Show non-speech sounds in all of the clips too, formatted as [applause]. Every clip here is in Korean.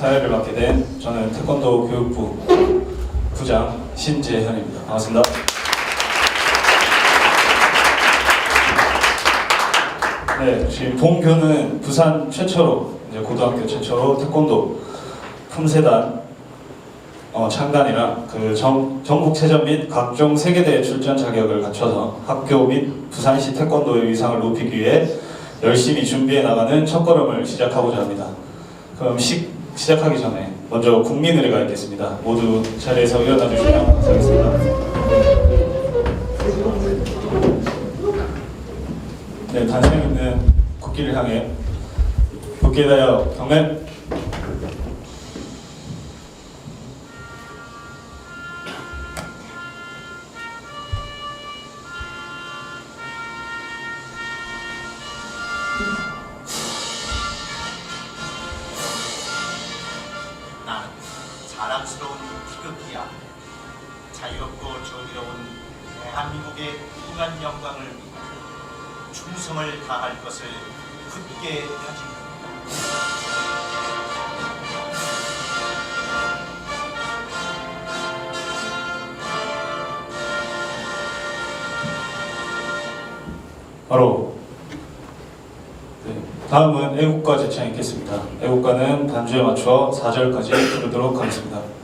사회를 맡게 된 저는 태권도 교육부 부장 신재현입니다. 반갑습니다. 네, 지금 본교는 부산 최초로 이제 고등학교 최초로 태권도 품세단 어, 창단이랑 그 전, 전국체전 및 각종 세계대회 출전 자격을 갖춰서 학교 및 부산시 태권도의 위상을 높이기 위해 열심히 준비해 나가는 첫걸음을 시작하고자 합니다. 그럼 시, 시작하기 전에 먼저 국민의례가 있겠습니다. 모두 자리에서 일어나 주시면 감사하겠습니다. 네, 단상 있는 국기를 향해 국기에 대하여 경례 반주에 맞춰 4절까지 부르도록 하겠습니다.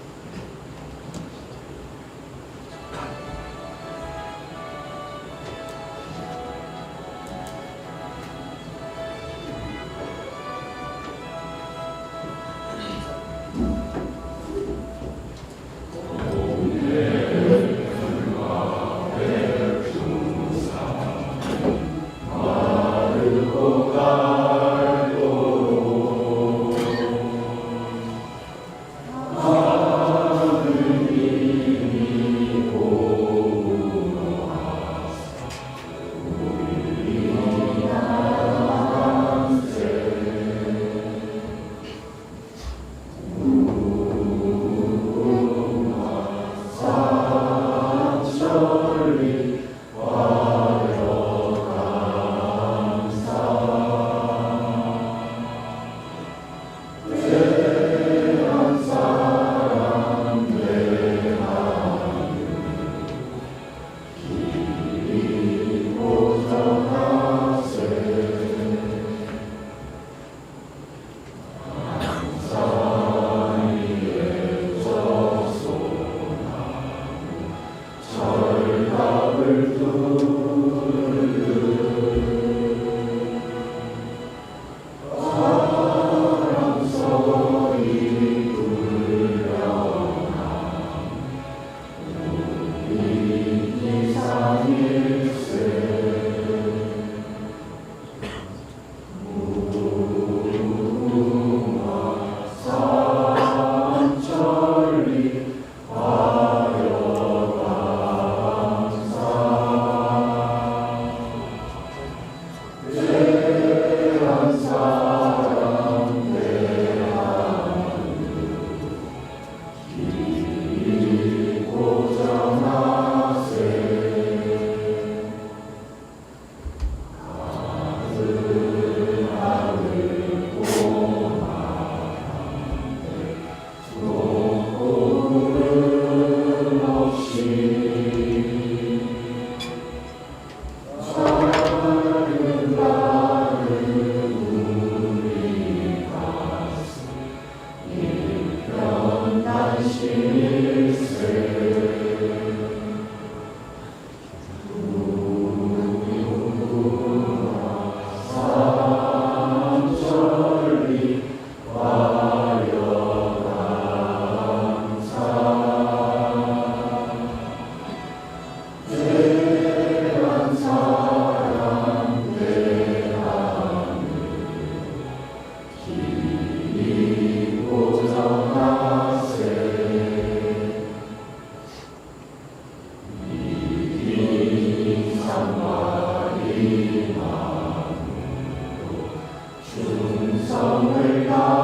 Lord God.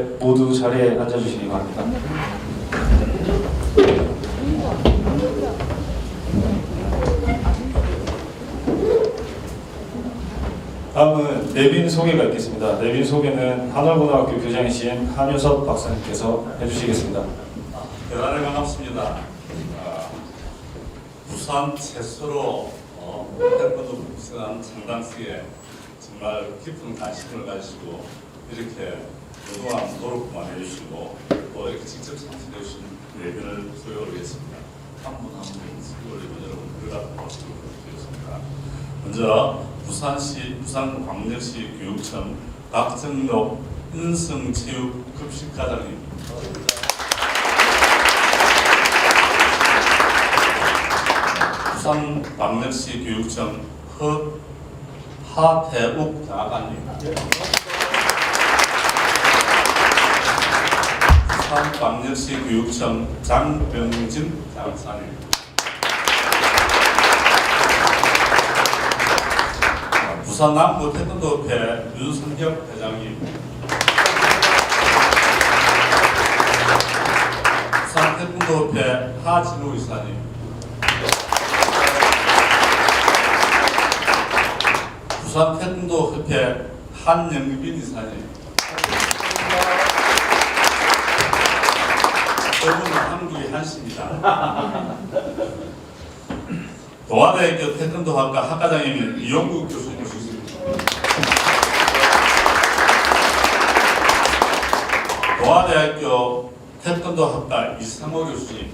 모두 자리에 앉아주시기 바랍니다. 다음은 내빈 소개가 있겠습니다. 내빈 소개는 한월고등학교 교장이신 한유섭 박사님께서 해주시겠습니다. 대단히 반갑습니다. 아, 부산 최초로 어, 태권도 북한 창단식에 정말 깊은 관심을 가지고 이렇게 그동안 노력만 해주시고 또 이렇게 직접 참석해 주신 예변을 소개하겠습니다. 한 분 한분 소개를 여러분 그가 박수를 부탁드리겠습니다. 먼저 부산시 부산광역시 교육청 박정록 인성체육급식과장님 부산 광역시 교육청 허 하태욱 장관님. 부산 광역시 교육청 장병진 장사님. 부산 남부 태권도협회 윤선혁 회장님. 부산 태권도협회 하진우 이사님. 부산 태권도 협회 한영빈 이사님. 저분은 한국의 한씨입니다. 동아대학교 [laughs] 태권도학과 학과장님 이용국 교수님 모시겠습니다. 동아대학교 태권도학과 이상호 교수님.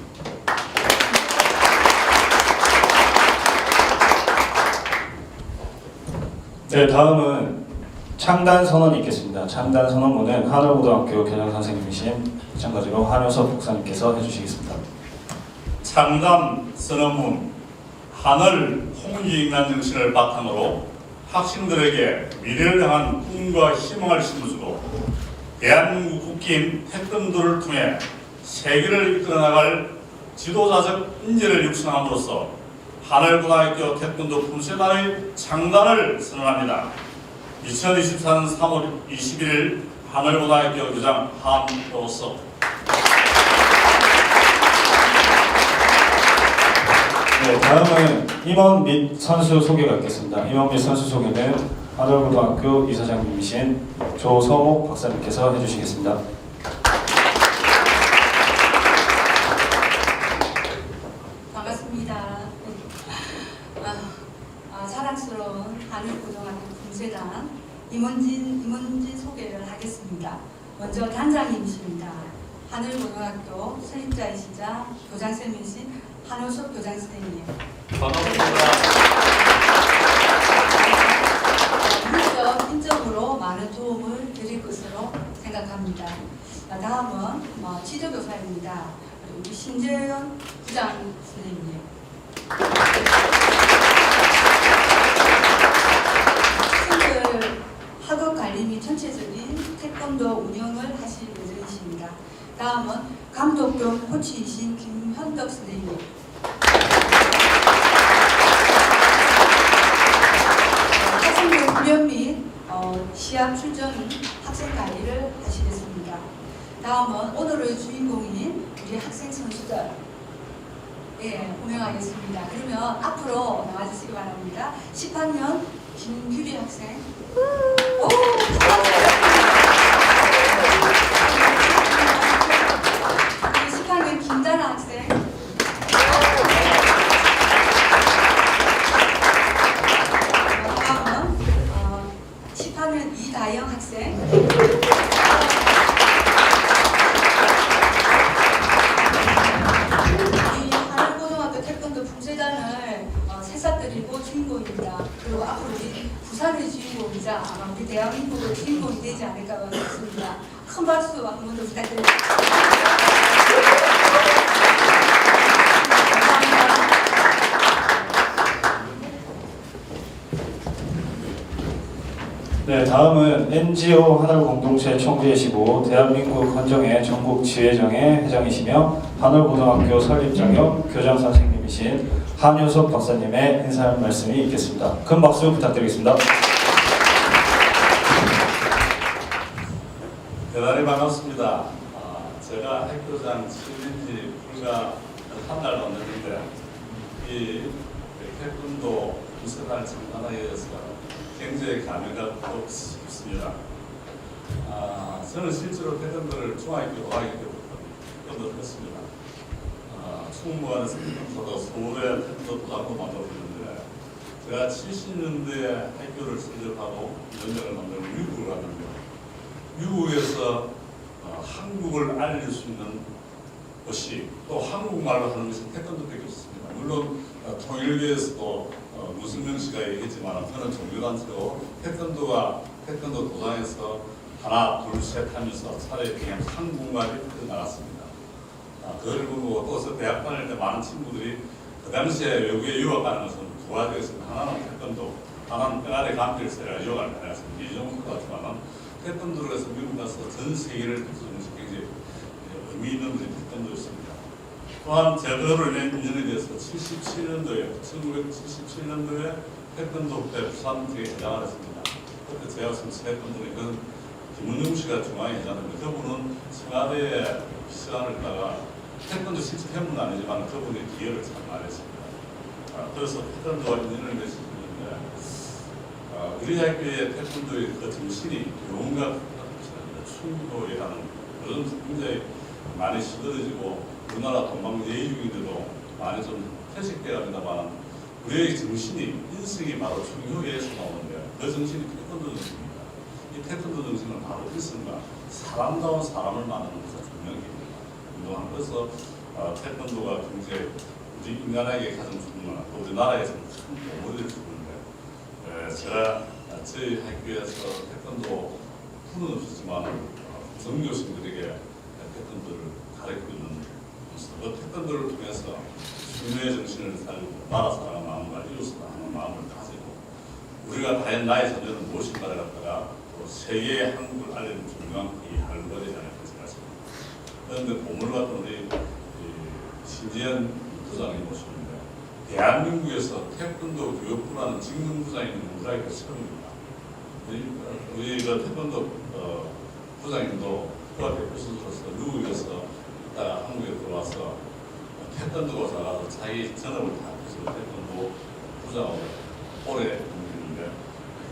네, 다음은 창단 선언이 있겠습니다. 창단 선언문은 한월고등학교 교장 선생님이신 마찬가지로 한효섭 목사님께서 해주시겠습니다. 창단 선언문 하늘 홍익난 정신을 바탕으로 학생들에게 미래를 향한 꿈과 희망을 심어주고 대한민국 국기인 태권도를 통해 세계를 이끌어 나갈 지도자적 인재를 육성함으로써 하늘고등학교 태권도 품새단의 창단을 선언합니다. 2024년 3월 21일 하늘고등학교 교장 한로서 네, 다음은 임원 및 선수 소개가 있겠습니다. 임원 및 선수 소개는 한월고등학교 이사장님이신 조성욱 박사님께서 해주시겠습니다. 아, 아, 사랑스러운 하늘고등학교 군세단 임원진 임원진 소개를 하겠습니다. 먼저 단장님이십니다. 하늘고등학교 설립자이시자 교장 선생님이 신 한호섭 교장 선생님. 물적, 인적으로 많은 도움을 드릴 것으로 생각합니다. 아, 다음은 어, 지도교사입니다. 우리 신재현 부장 선생님. 학생들 학업 관리 및 전체적인 태권도 운영을 하실 예정이십니다. 다음은 감독 겸 코치이신 김현덕 선생님. 학생들 훈련 및 어, 시합 출전 학생 관리를 하시겠습니다. 다음은 오늘의 주인공인 우리 학생 선수들 예, 호명하겠습니다. 그러면 앞으로 나와주시기 바랍니다. 18년 김규리 학생. 오, 네, 다음은 NGO 하늘 공동체 총재이시고 대한민국 헌정회 전국 지회정의 회장이시며 하늘고등학교 설립자 겸 교장 선생님이신 한효섭 박사님의 인사 말씀이 있겠습니다. 큰 박수 부탁드리겠습니다. 대단히 반갑습니다. 아, 제가 학교장 취임지 불과 한 달 넘었는데 이 태권도 무쇠단 창단에 의해서 굉장히 또 깊습니다. 아, 저는 실제로 태권도를 중학교 5학년 때부터 태권도를 했습니다. 아, 충무안에서 태권도도 서울에 태권도 도장도 만들었는데 제가 70년대에 학교를 설립하고 연장을 만들고 미국을 갔는데 미국에서 어, 한국을 알릴 수 있는 것이 또 한국말로 하는 것이 태권도밖에 없습니다. 물론 어, 통일교에서도 어, 무슨 명씨가 얘기했지만 저는 종교단체로 태권도가 태권도 도장에서 하나 둘 셋 하면서 차례 그냥 한국말이 나갔습니다. 아, 그걸 보고 또 대학 다닐 때 많은 친구들이 그 당시에 외국에 유학 가는 것은 두 가지였습니다. 하나는 태권도, 하나는 평안의 감필세라 유학을 다녔습니다. 이 정도 같지만은 태권도를 해서 미국 가서 전 세계를 것이 굉장히 의미 있는 태권도였습니다. 또한 제도를 낸 인연에 대해서 77년도에 1977년도에 태권도 때 부산 지에 회장을 했습니다. 그때 제가 태권도에 그 김은영 씨가 회장인데 그분은 청와대에 시간을 있다가 태권도 실제 팬은 아니지만 그분이 기여를 참 많이 했습니다. 아, 그래서 태권도와 인연을 맺었는데 아, 우리 학교의 태권도의 그 정신이 교훈과 충도이라는 그런 굉장히 많이 시들어지고 우리나라 동방 예의 중인데도 많이 좀 퇴색되어 갑니다만 우리의 정신이 인성이 바로 충효에서 나오는데 그 정신이 태권도 정신입니다. 이 태권도 정신은 바로 일성과 사람다운 사람을 만드는 것을 중요합니다. 운동하는 그래서 어, 태권도가 굉장히 우리 인간에게 가장 중요한 또 우리나라에서 수 있는데 에, 제가 저희 학교에서 태권도 후는 없었지만 어, 정교수님들에게 태권도를 그 태권도를 통해서 순례의 정신을 살리고 나라 사랑하는 마음과 이웃 사랑하는 마음을 가지고 우리가 과연 나의 존재는 무엇인가를 갖다가 또 세계에 한국을 알리는 중요한 이 생각합니다. 그런데 보물 같은 우리 이 신지현 부장님 모시는데 대한민국에서 태권도 교육부라는 직능 부장이 있는 우리가 처음입니다. 우리, 그 태권도 어, 부장님도 그와 대표선수로서 미국에서 있다가 한국에 들어와서 태권도가 나가서 자기 전업을 다 해서 태권도 부장으로 오래 공부했는데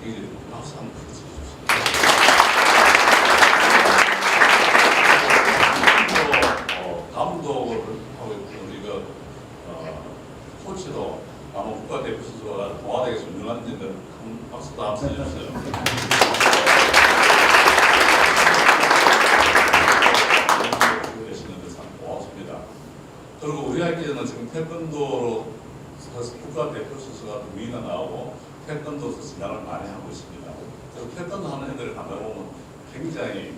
굉장히 박수 한번 주십시오. 또, 어, 감독을 하고 있고 우리가 어, 코치도 아마 국가대표 선수가 동아대에서 유명한 데는 한 박수도 한번 쳐주세요. 계시는데 참 고맙습니다. 그리고 우리 학교에는 지금 태권도로 국가대표 선수가 두 명이나 나오고 태권도에서 진학을 많이 하고 있습니다. 그래서 태권도 하는 애들을 만나보면 굉장히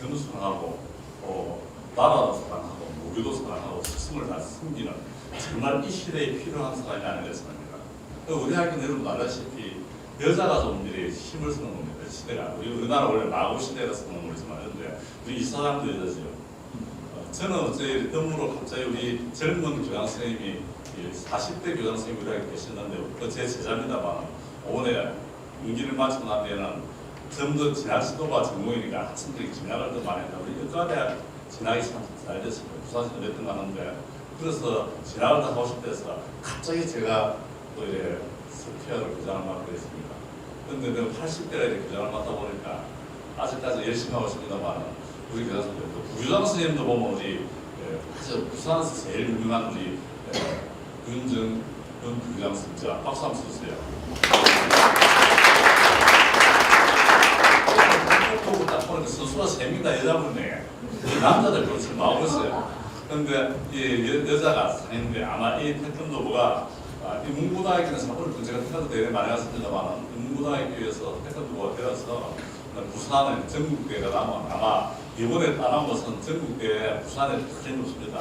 겸손하고 어, 나라도 사랑하고 무기도 사랑하고 스승을 다 숨기는 정말 이 시대에 필요한 사람이 아닌가 생각합니다. 우리 학교는 여러분 알다시피 여자가 좀 이렇게 힘을 쓰는 겁니다. 시대가 우리 우리나라 원래 마고 시대라 쓰는 거지만 그런데 우리 이 사람도 여자죠. 어, 저는 어째 덤으로 갑자기 우리 젊은 교장 선생님이 40대 교장 선생님이 우리 학교에 계셨는데 그제 제자입니다만 오늘 임기를 마치고 나면은 좀더 진학 시도가 전공이니까 학생들이 진학을 더 많이 한다. 우리 의과대학 진학이 참잘 됐습니다. 부산에서 몇등 가는데 그래서 진학을 더 하고 싶어서 갑자기 제가 또 이제 스피어를 교장을 맡게 됐습니다. 근데 내가 80대가 이렇게 교장을 맡다 보니까 아직까지 열심히 하고 있습니다만 우리 교장 선생님, 또 부교장 선생님도 보면 우리 예, 사실 부산에서 제일 유명한 우리 예, 윤정 윤 부교장 선생님 박수 한번 쳐주세요. 보고 딱 보니까 선수가 셉니다 여자분네 남자들 그것을 마고 있어요. 그런데 이 여, 여자가 상인데 아마 이 태권도부가 아, 이 문고등학교는 사고를 제가 태권도 대회 많이 갔습니다만 문고등학교에서 태권도가 되어서 부산은 전국대회가 나면 아마 이번에 따는 것은 전국대회 부산에 크게 높습니다.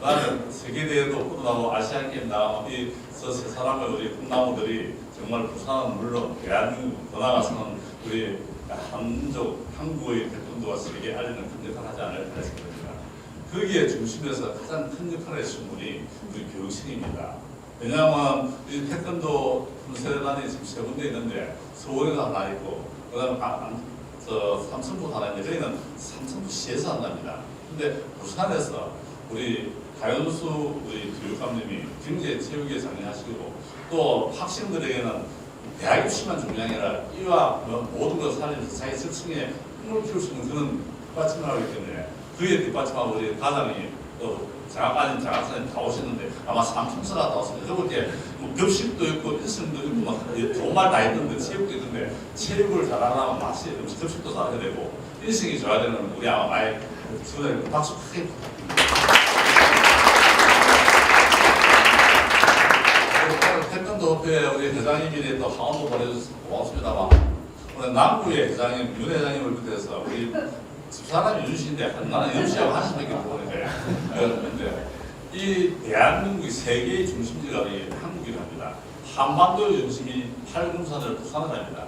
나는 세계대회도 끝나고 아시안게임 나가면 이저세 사람의 우리 꿈나무들이 정말 부산은 물론 대한민국 더 나가서는 우리 한족 한국의 태권도가 세계에 알리는 큰 역할을 하지 않을까 생각합니다. 거기에 중심에서 가장 큰 역할을 해준 분이 우리 교육생입니다. 왜냐하면 이 태권도 분세단이 지금 세 군데 있는데 서울에도 하나 있고 그다음 아, 안- 저 삼천포 하나인데 저희는 삼천포시에서 한답니다. 근데 부산에서 우리 가연수 우리 교육감님이 경제 체육에 장려하시고 또 학생들에게는 대학 입시만 중요한 게 아니라 이와 뭐 모든 걸 살리면서 자기 적성에 꿈을 키울 수 있는 그런 뒷받침을 하기 때문에 그에 뒷받침하고 우리 가장이 또 장학관님, 장학사님 다 오셨는데 아마 삼총사 갔다 왔습니다. 저볼 때뭐 급식도 있고 일승도 있고 막 좋은 말다 있는데 체육도 있는데 체육을 잘하려면 맛이 급식도 잘해야 되고 일승이 좋아야 되는 우리 아마 많이 지원해 박수 크게 오 늘 태권도 협회 우리 회장님이 또 하원도 보내주셔서 고맙습니다만 오늘 남구의 회장님 윤 회장님을 비롯해서 우리 집사람이 윤씨인데 나는 윤씨하고 한 수밖에 모르는데 근데 이 대한민국의 세계의 중심지가 이 한국이랍니다. 한반도 중심이 팔군산을 부산을 합니다.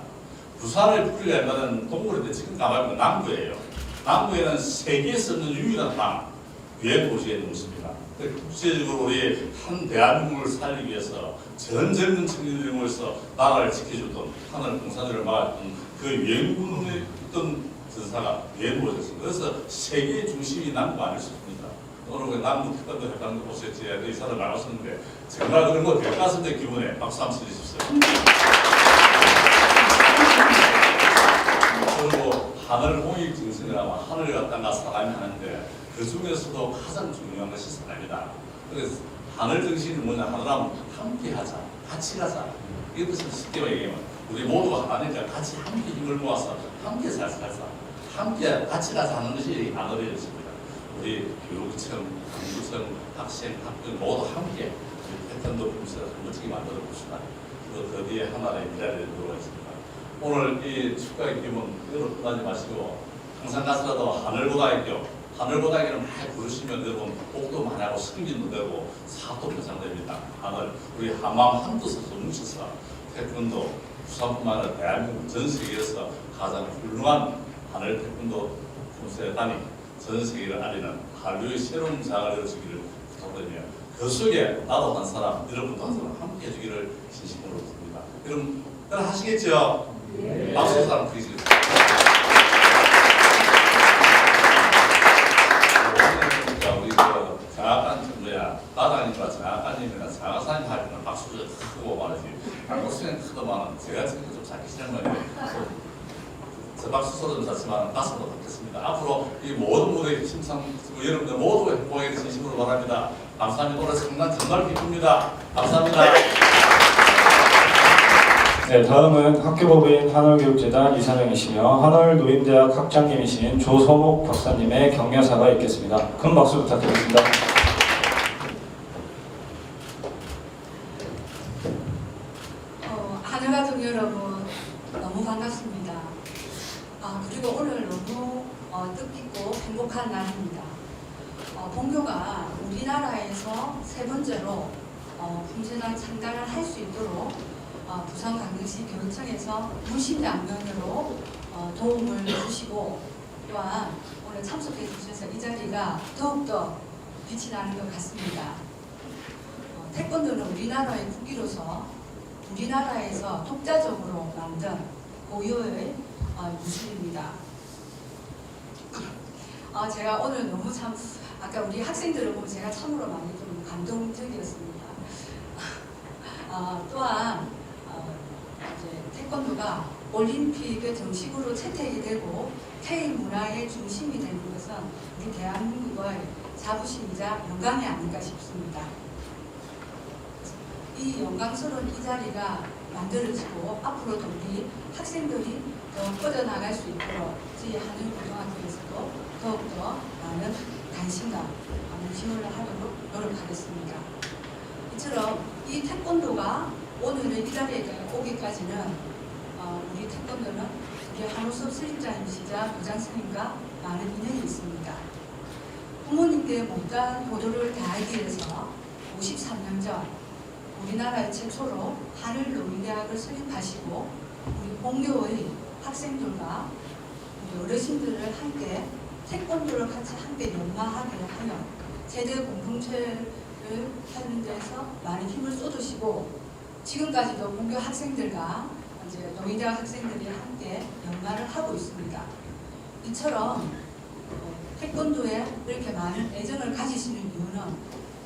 부산을 풀려면 동굴인데 지금 가보면 남구예요. 남구에는 세계에서 없는 유일한 땅, 유엔 도시의 동시입니다. 국제적으로 우리 한 대한민국을 살리기 위해서 전 젊은 청년들을 모여서 나라를 지켜줬던 북한을 공산주의를 막았던 그 유엔군의 있던 전사가 유엔 도시였습니다. 그래서 세계의 중심이 남구 아닐 수 있습니다. 오늘 그 남구 태권도 회장도 오셨지, 그 의사를 나눴었는데 정말 그런 거될것 같은데 기분에 박수 한번 쳐주십시오. 그리고 하늘 공익 정신이라면 하늘 갖다가 사람이 하는데 그 중에서도 가장 중요한 것이 사람이다. 그래서 하늘 정신이 뭐냐 하늘하면 함께 하자, 같이 가자. 이것을 쉽게 얘기하면 우리 모두가 하나니까 같이 함께 힘을 모아서 함께 잘 살자. 함께 같이 가자 하는 것이 하늘이었습니다. 우리 교육청, 공부청, 학생, 학교 모두 함께 패턴도 분석을 멋지게 만들어 봅시다. 그 뒤에 하나의 미래를 있습니다. 오늘 이 축가의 기분 그대로 끝나지 마시고 항상 가서라도 하늘고등학교 하늘고등학교를 많이 부르시면 여러분 복도 많이 하고 승진도 되고 사업도 보장됩니다. 하늘 우리 한마음 한뜻으로 뭉쳐서 태권도 부산뿐만 아니라 대한민국 전 세계에서 가장 훌륭한 하늘 태권도 품새단이 전 세계를 알리는 한류의 새로운 장을 이루어지기를 부탁드리며 그 속에 나도 한 사람 여러분도 한 사람 함께 해주기를 진심으로 듭니다. 여러분 따라 하시겠죠? 박수 사람 드리시겠습니다. 자, 우리 그 장학관 좀 뭐야 다다니까 장학관님이나 장학사님 할 때는 박수 좀 크고 말이지 한국수는 크더만 제가 지금 좀 작기 시작한 거예요. 저 박수 소리 좀 작지만 가슴으로 받겠습니다. 앞으로 이 모든 무대 심상 여러분들 모두 행복하게 진심으로 바랍니다. 감사합니다. 오늘 정말 정말 기쁩니다. 감사합니다. 네, 다음은 학교법인 한월교육재단 이사장이시며 한월노인대학 학장님이신 조소목 박사님의 격려사가 있겠습니다. 큰 박수 부탁드리겠습니다. 어, 하늘가족 여러분 너무 반갑습니다. 아, 그리고 오늘 너무 어, 뜻깊고 행복한 날입니다. 어, 본교가 우리나라에서 세 번째로 어, 품재단 창단을 할 수 있도록 어, 부산광역시 교육청에서 무심양면으로 어, 도움을 주시고 또한 오늘 참석해 주셔서 이 자리가 더욱더 빛이 나는 것 같습니다. 어, 태권도는 우리나라의 국기로서 우리나라에서 독자적으로 만든 고유의 어, 무술입니다. 어, 제가 오늘 너무 참 아까 우리 학생들을 보면 제가 참으로 많이 좀 감동적이었습니다. [laughs] 어, 또한 태권도가 올림픽에 정식으로 채택이 되고 K 문화의 중심이 되는 것은 우리 대한민국의 자부심이자 영광이 아닌가 싶습니다. 이 영광스러운 이 자리가 만들어지고 앞으로도 우리 학생들이 더 뻗어나갈 수 있도록 저희 하늘고등학교에서도 더욱더 많은 관심과 지원을 하도록 노력하겠습니다. 이처럼 이 태권도가 오늘의 이 자리에 오기까지는 어, 우리 우리 한우섭 스님장님이시자 교장 스님과 많은 인연이 있습니다. 부모님께 못다한 보도를 다하기 위해서 53년 전 우리나라의 최초로 하늘 노인대학을 설립하시고 우리 본교의 학생들과 우리 어르신들을 함께 태권도를 같이 함께 연마하게 하여 세대 공동체를 하는 데서 많은 힘을 쏟으시고 지금까지도 본교 학생들과 이제 동의대학 학생들이 함께 연마를 하고 있습니다. 이처럼 어, 태권도에 이렇게 많은 애정을 가지시는 이유는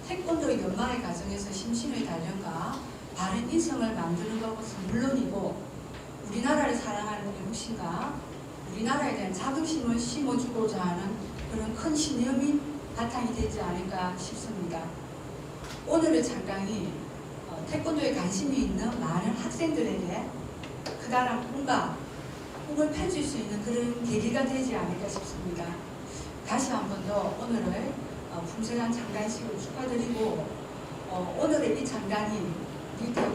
태권도 연마의 과정에서 심신의 단련과 바른 인성을 만드는 것은 물론이고 우리나라를 사랑하는 애국심과 우리나라에 대한 자긍심을 심어주고자 하는 그런 큰 신념이 바탕이 되지 않을까 싶습니다. 오늘의 장강이 어, 태권도에 관심이 있는 많은 학생들에게 그다란 꿈과 꿈을 펼칠 수 있는 그런 계기가 되지 않을까 싶습니다. 다시 한 번 더 오늘을 어, 풍성한 장관식을 축하드리고 어, 오늘의 이 장관이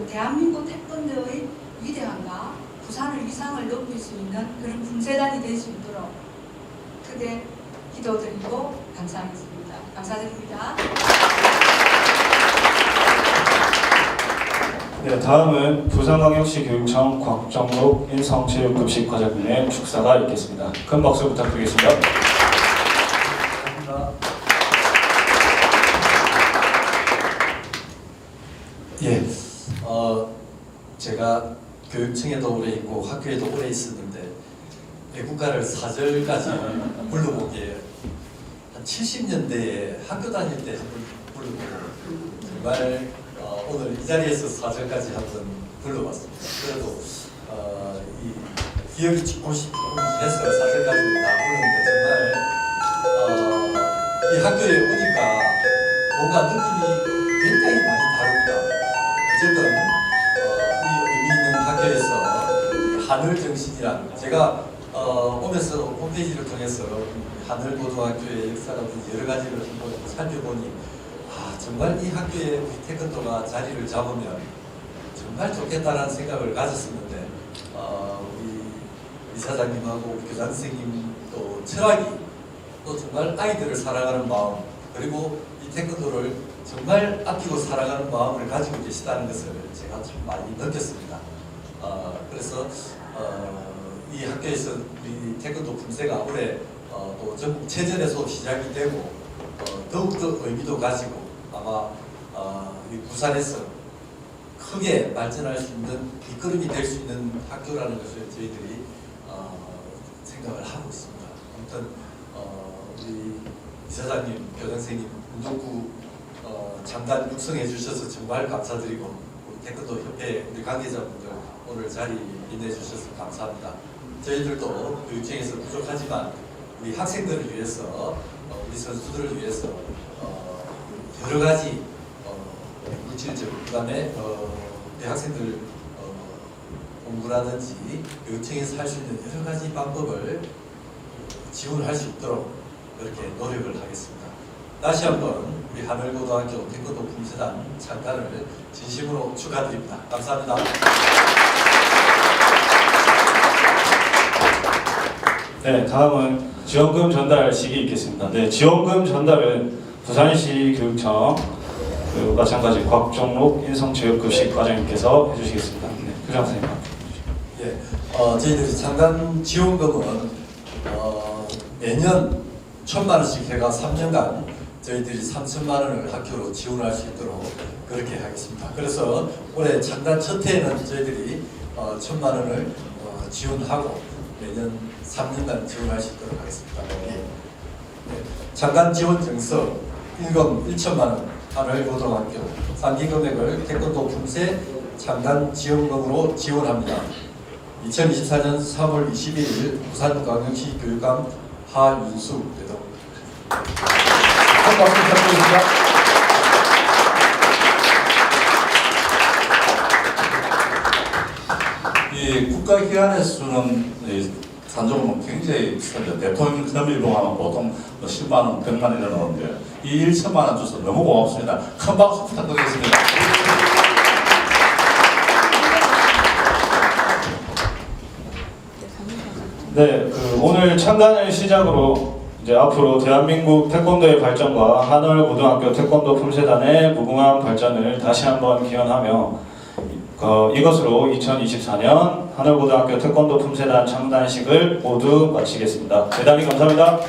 대한민국 태권도의 위대함과 부산을 위상을 높일 수 있는 그런 풍세단이 될 수 있도록 크게 기도드리고 감사하겠습니다. 감사드립니다. 네, 다음은 부산광역시 교육청 곽정록 인성체육급식 과장님의 축사가 있겠습니다. 큰 박수 부탁드리겠습니다. 예, 어, 제가 교육청에도 오래 있고 학교에도 오래 있었는데 애국가를 사절까지 불러본 게한 70년대에 학교 다닐 때 한번 불러보고 정말 어, 오늘 이 자리에서 사절까지 한번 불러봤습니다. 그래도 어, 이 기억이 조금 해서 사절까지 다 부르는데 정말 어, 이 학교에 오니까 뭔가 느낌이 굉장히 많이 다릅니다. 어쨌든 어, 이 의미 있는 학교에서 이 하늘 정신이란 제가 어, 오면서 홈페이지를 통해서 하늘 고등학교의 역사라든 여러 가지를 한번 살펴보니 아 정말 이 학교에 우리 태권도가 자리를 잡으면 정말 좋겠다라는 생각을 가졌었는데 어, 우리 이사장님하고 우리 교장 선생님 또 철학이 또 정말 아이들을 사랑하는 마음 그리고 이 태권도를 정말 아끼고 사랑하는 마음을 가지고 계시다는 것을 제가 참 많이 느꼈습니다. 어, 그래서 어, 이 학교에서 우리 태권도 품새가 올해 어, 또 전국 체전에서 시작이 되고 어, 더욱더 의미도 가지고 아마 어, 이 부산에서 크게 발전할 수 있는 이끌음이 될 수 있는 학교라는 것을 저희들이 어, 생각을 하고 있습니다. 아무튼 어, 우리 이사장님, 교장선생님, 운동부 어, 장단 육성해 주셔서 정말 감사드리고 태권도 협회 우리 관계자분들 오늘 자리 빛내 주셔서 감사합니다. 저희들도 교육청에서 부족하지만 우리 학생들을 위해서 어, 우리 선수들을 위해서 어, 여러 가지 어, 물질적 그다음에 어, 우리 학생들 어, 공부라든지 교육청에서 할 수 있는 여러 가지 방법을 지원할 수 있도록 그렇게 노력을 하겠습니다. 다시 한번 우리 하늘고등학교 태권도 품세단 창단을 진심으로 축하드립니다. 감사합니다. 네, 다음은 지원금 전달식이 있겠습니다. 네, 지원금 전달은 부산시 교육청 그 마찬가지 곽정록 인성체육급식 과장님께서 해주시겠습니다. 네, 교장 선생님. 예, 어, 저희들이 창단 지원금은 어, 매년 천만 원씩 해가 3년간 저희들이 3천만 원을 학교로 지원할 수 있도록 그렇게 하겠습니다. 그래서 올해 창단 첫 해에는 저희들이 어, 천만 원을 어, 지원하고 매년 3년간 지원할 수 있도록 하겠습니다. 예. 네, 창단 지원 정서 1금 1천만 원 하늘고등학교 상기 금액을 태권도 품새 창단 지원금으로 지원합니다. 2024년 3월 21일 부산광역시 교육감 하윤수 대동 한 박수 부탁드립니다. 이 국가기관에서는 이 산정은 굉장히 비싼데 대통령 현미봉 하면 보통 뭐 10만 원, 100만 원 이러는데 이 1천만 원 줘서 너무 고맙습니다. 큰 박수 부탁드리겠습니다. 네, 그 오늘 창단을 시작으로 이제 앞으로 대한민국 태권도의 발전과 한월 고등학교 태권도 품새단의 무궁한 발전을 다시 한번 기원하며 어, 이것으로 2024년 한월 고등학교 태권도 품새단 창단식을 모두 마치겠습니다. 대단히 감사합니다.